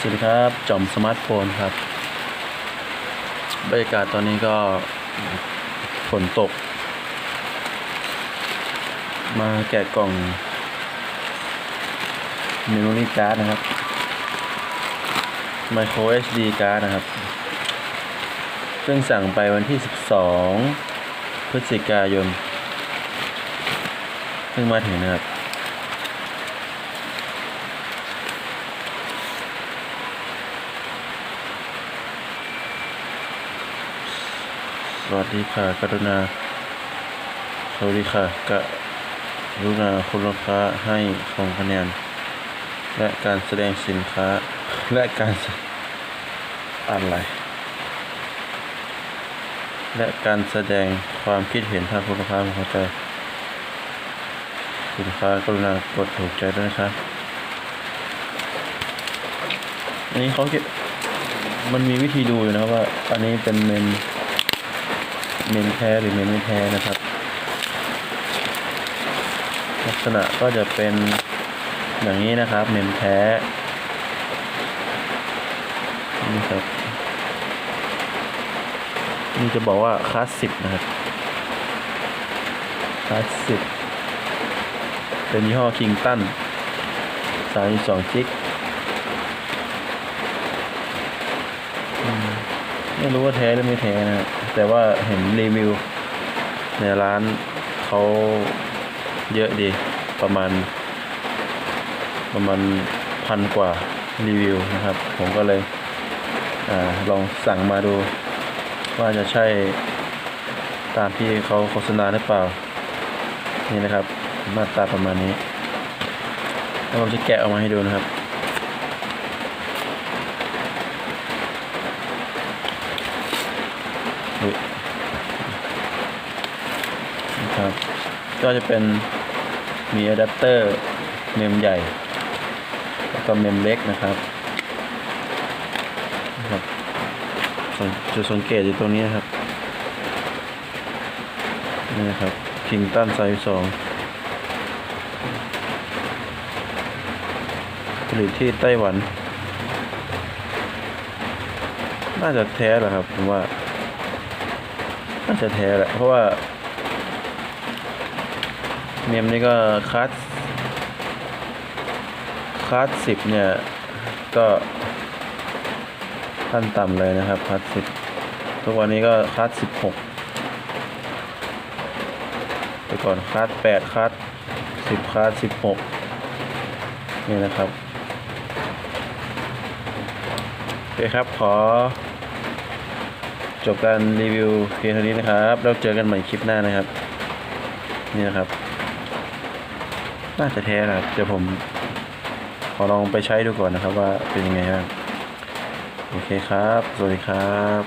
สวัสดีครับจอมสมาร์ทโฟนครับ บรรยากาศตอนนี้ก็ฝนตก มาแกะกล่อง memory card นะครับ micro SD card นะครับ ซึ่งสั่งไปวันที่ 12 พฤศจิกายนเพิ่งมาถึงนะครับ สวัสดีค่ะ กรุณา สวัสดีค่ะ กรุณาคุณลูกค้าให้ของคะแนน และการแสดงสินค้า และการอะไร และการแสดงความคิดเห็นถ้าคุณลูกค้าพอใจสินค้ากรุณากดถูกใจด้วยนะครับอันนี้เขาเก็บมันมีวิธีดูอยู่นะว่า อันนี้เป็นเมน เมนแท้หรือเมนไม่แท้นะครับ ลักษณะก็จะเป็นอย่างนี้นะครับ เมนแท้นี่ครับนี่จะบอกว่าคลาสสิกนะครับคลาสสิกเป็นยี่ห้อคิงตันสายสองจิก ไม่รู้ว่าแท้หรือไม่แท้นะ แต่ว่าเห็นรีวิว ในร้านเขาเยอะดีประมาณ ประมาณพันกว่ารีวิวนะครับ ผมก็เลยอลองสั่งมาดู ว่าจะใช่ตามที่เขาโฆษณาหรือเปล่า นี่นะครับหน้าตาประมาณนี้แล้วผมจะแกะออกมาให้ดูนะครับ อุ๊ยนะครับ ก็จะเป็นมีอะแดปเตอร์เมมใหญ่แล้วก็เมมเล็กนะครับนะครับจุดสังเกตอยู่ตรงนี้นะครับนี่นะครับคิงตันไซส์สองผลิตที่ไต้หวัน น่าจะแท้แหละครับผมว่า น่าจะแท้แหละ เพราะว่า เมมนี่ก็คลาสคลาสสิบเนี่ย ก็ขั้นต่ำเลยนะครับคลาสสิบทุกวันนี้ก็คลาสสิบหกแต่ก่อนคลาสแปดคลาสสิบคลาสสิบหกนี่นะครับโอเคครับขอ จบการรีวิวเพียงเท่านี้นะครับแล้วเจอกันใหม่คลิปหน้านะครับ นี่นะครับ น่าจะแท้นะครับเดี๋ยวผมขอลองไปใช้ดูก่อนนะครับว่าเป็นยังไงบ้างโอเคครับ สวัสดีครับ